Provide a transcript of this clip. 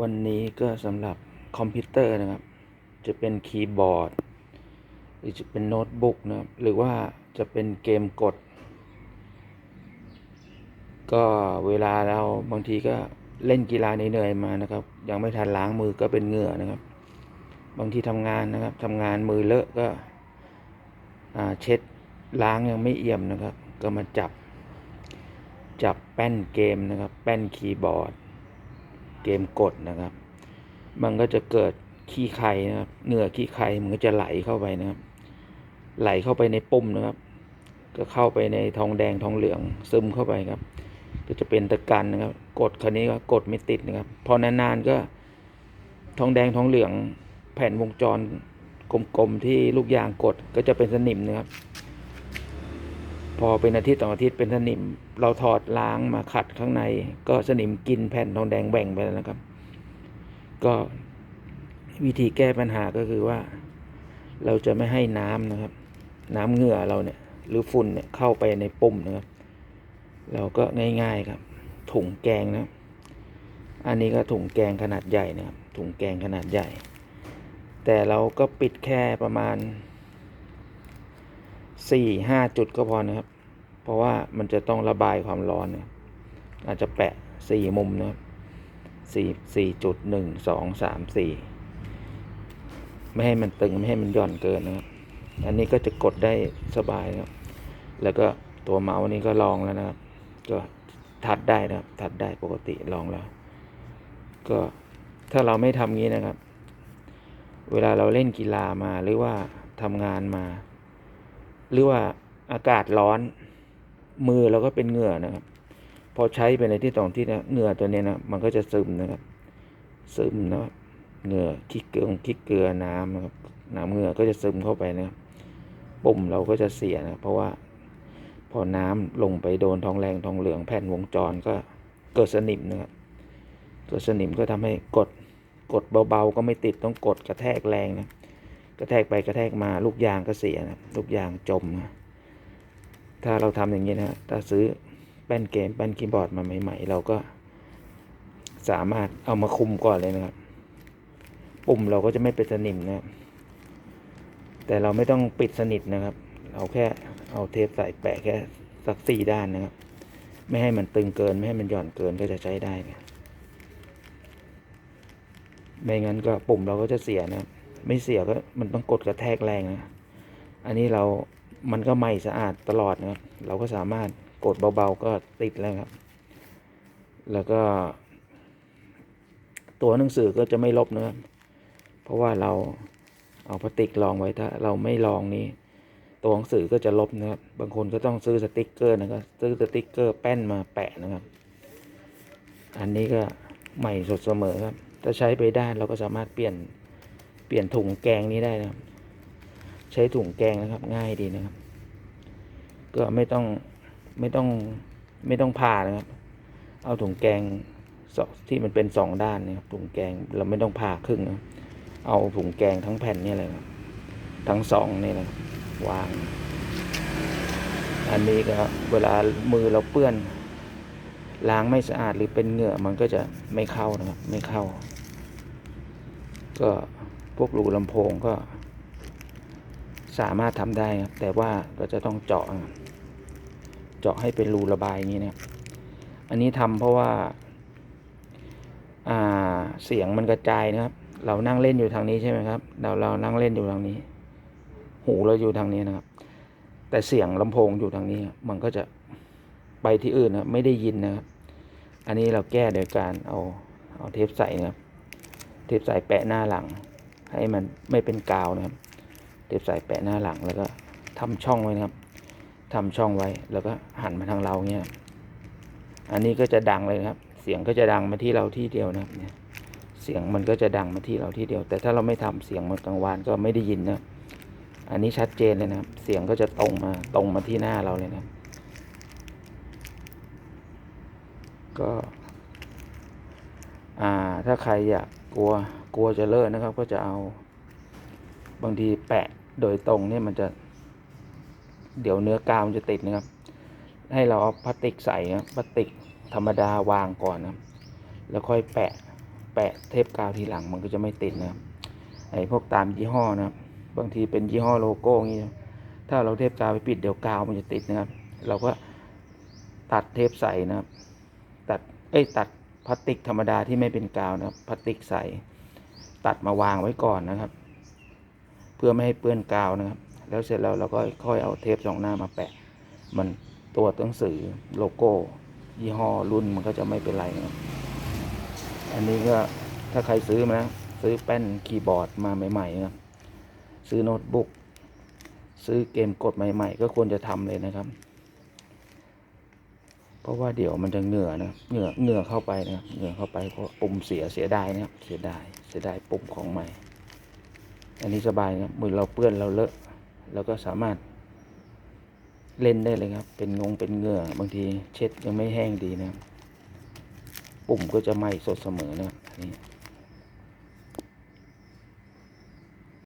วันนี้ก็สำหรับคอมพิวเตอร์นะครับ จะเป็นคีย์บอร์ด หรือจะเป็นโน้ตบุ๊กนะครับ หรือว่าจะเป็นเกมกด ก็เวลาเราบางทีก็เล่นกีฬาเหนื่อยมานะครับ ยังไม่ทันล้างมือก็เป็นเหงื่อนะครับ บางทีทำงานนะครับทำงานมือเลอะก็เช็ดล้างยังไม่เอี่ยมนะครับ ก็มาจับจับแป้นเกมนะครับ แป้นคีย์บอร์ด เกมกดนะครับ มันก็จะเกิดขี้ไข่นะครับเหงื่อขี้ไข่มันก็จะไหลเข้าไปนะครับ ไหลเข้าไปในปุ่มนะครับ ก็เข้าไปในทองแดงทองเหลืองซึมเข้าไปครับ ก็จะเป็นตะกันนะครับ กดคันนี้ก็กดไม่ติดนะครับ พอนานๆก็ทองแดงทองเหลืองแผ่นวงจรกลมๆที่ลูกยางกดก็จะเป็นสนิมนะครับ พอเป็นอาทิตย์ต่ออาทิตย์เป็นสนิม เราถอดล้างมาขัดข้างใน ก็สนิมกินแผ่นทองแดงแบ่งไปแล้วนะครับ ก็วิธีแก้ปัญหาก็คือว่า เราจะไม่ให้น้ำนะครับ น้ำเหงื่อเราเนี่ย หรือฝุ่นเนี่ยเข้าไปในปุ่มนะครับ เราก็ง่าย ๆครับถุงแกงนะ อันนี้ก็ถุงแกงขนาดใหญ่นะครับ ถุงแกงขนาดใหญ่ แต่เราก็ปิดแค่ประมาณสี่ห้าจุดก็พอนะครับ เพราะว่ามันจะต้องระบายความร้อนเนี่ยอาจจะแปะสี่มุมนะครับสี่สี่จุดหนึ่งสองสามสี่ไม่ให้มันตึงไม่ให้มันหย่อนเกินนะครับอันนี้ก็จะกดได้สบายนะครับ แล้วก็ตัวเมาส์นี้ก็ลองแล้วนะครับ ก็ทัดได้นะครับ ทัดได้ปกติลองแล้ว ก็ถ้าเราไม่ทำงี้นะครับ เวลาเราเล่นกีฬามาหรือว่าทำงานมา หรือว่าอากาศร้อน มือเราก็เป็นเหงื่อนะครับ พอใช้ไปในที่ตรงที่นะเหงื่อตัวเนี้ยนะมันก็จะซึมนะครับ ซึมนะครับเหงื่อขี้เกลือขี้เกลือน้ำนะครับน้ำเหงื่อก็จะซึมเข้าไปนะครับปุ่มเราก็จะเสียนะเพราะว่าพอน้ำลงไปโดนทองแรงทองเหลืองแผ่นวงจรก็เกิดสนิมนะครับเกิดสนิมก็ทำให้กดกดเบาๆ ก็ไม่ติดต้องกดกระแทกแรงนะกระแทกไปกระแทกมาลูกยางก็เสียนะลูกยางจมนะ ถ้าเราทำอย่างนี้นะถ้าซื้อแป้นเกมแป้นคีย์บอร์ดมาใหม่ ๆ เราก็ สามารถเอามาคุมก่อนเลยนะครับ ปุ่มเราก็จะไม่เป็นสนิมนะครับแต่เราไม่ต้องปิดสนิทนะครับเอาแค่เอาเทปใส่แปะแค่สักสี่ด้านนะครับ ไม่ให้มันตึงเกินไม่ให้มันหย่อนเกินก็จะใช้ได้นะไม่งั้นก็ปุ่มเราก็จะเสียนะครับไม่เสียก็มันต้องกดกระแทกแรงนะ อันนี้เรา มันก็ใหม่สะอาดตลอดนะครับ เราก็สามารถกดเบาๆก็ติดแล้วครับ แล้วก็ ตัวหนังสือก็จะไม่ลบนะครับ เพราะว่าเราเอาพลาสติกรองไว้ถ้าเราไม่ลองนี้ ตัวหนังสือก็จะลบนะครับ บางคนก็ต้องซื้อสติกเกอร์นะครับ ซื้อสติกเกอร์แป้นมาแปะนะครับ อันนี้ก็ใหม่สดเสมอครับ ถ้าใช้ไปได้เราก็สามารถเปลี่ยนเปลี่ยนถุงแกงนี้ได้นะครับ ใช้ถุงแกงนะครับ ง่ายดีนะครับ ก็ไม่ต้องไม่ต้องไม่ต้องผ่านะครับ เอาถุงแกงที่มันเป็นสองด้านนะครับถุงแกงเราไม่ต้องผ่าครึ่งนะเอาถุงแกงทั้งแผ่นนี่เลยครับทั้งสองนี่นะวาง อันนี้ก็เวลามือเราเปื้อนล้างไม่สะอาดหรือเป็นเหงื่อมันก็จะไม่เข้านะครับ ไม่เข้า ก็พวกรูลำโพงก็ สามารถทำได้ครับแต่ว่าก็จะต้องเจาะ เจาะให้เป็นรูระบายอย่างนี้นะครับอันนี้ทำเพราะว่าเสียงมันกระจายนะครับ เรานั่งเล่นอยู่ทางนี้ใช่ไหมครับเราเรานั่งเล่นอยู่ทางนี้ หูเราอยู่ทางนี้นะครับ แต่เสียงลำโพงอยู่ทางนี้ มันก็จะไปที่อื่นนะไม่ได้ยินนะครับ อันนี้เราแก้โดยการเอาเอาเทปใส่นะครับ เทปใส่แปะหน้าหลัง ให้มันไม่เป็นกาวนะครับ เทปใส่แปะหน้าหลังแล้วก็ทำช่องไว้นะครับทำช่องไว้แล้วก็หันมาทางเราเงี้ยอันนี้ก็จะดังเลยนะครับ เสียงก็จะดังมาที่เราที่เดียวนะครับเนี่ยเสียงมันก็จะดังมาที่เราที่เดียว แต่ถ้าเราไม่ทำเสียงมันกลางวานก็ไม่ได้ยินนะอันนี้ชัดเจนเลยนะครับ เสียงก็จะตรงมาตรงมาที่หน้าเราเลยนะก็อ่าถ้าใครอยากกลัวกลัวจะเลอะนะครับ ก็จะเอาบางทีแปะ โดยตรงเนี่ยมันจะ เดี๋ยวเนื้อกาวมันจะติดนะครับ ให้เราเอาพลาสติกใส่นะครับพลาสติกธรรมดาวางก่อนนะแล้วค่อยแปะแปะเทปกาวทีหลังมันก็จะไม่ติดนะครับไอ้พวกตามยี่ห้อนะครับบางทีเป็นยี่ห้อโลโก้อย่างงี้นะถ้าเราเทปกาวไปปิดเดี๋ยวกาวมันจะติดนะครับ เราก็ตัดเทปใส่นะครับ ตัดเอ้ยตัดพลาสติกธรรมดาที่ไม่เป็นกาวนะครับพลาสติกใส่ ตัดมาวางไว้ก่อนนะครับ พื่อไม่ให้เปื้อนกาวนะครับ แล้วเสร็จแล้วเราก็ค่อยเอาเทปสองหน้ามาแปะ มันตัวหนังสือโลโก้ ยี่ห้อรุ่นมันก็จะไม่เป็นไรนะครับอันนี้ก็ถ้าใครซื้อมานะซื้อแป้นคีย์บอร์ดมาใหม่ๆนะครับซื้อโน้ตบุ๊กซื้อเกมกดใหม่ ๆ ก็ควรจะทำเลยนะครับ เพราะว่าเดี๋ยวมันจะเหงื่อนะเหงื่อเหงื่อเข้าไปนะครับเหงื่อเข้าไปเพราะปุ่มเสียเสียดายนะครับเสียดายเสียดายปุ่มของใหม่ อันนี้สบายครับมือเราเปื้อนเราเลอะเราก็สามารถเล่นได้เลยครับ เป็นงงเป็นเหงื่อบางทีเช็ดยังไม่แห้งดีนะ ปุ่มก็จะไหม้สดเสมอนะครับอันนี่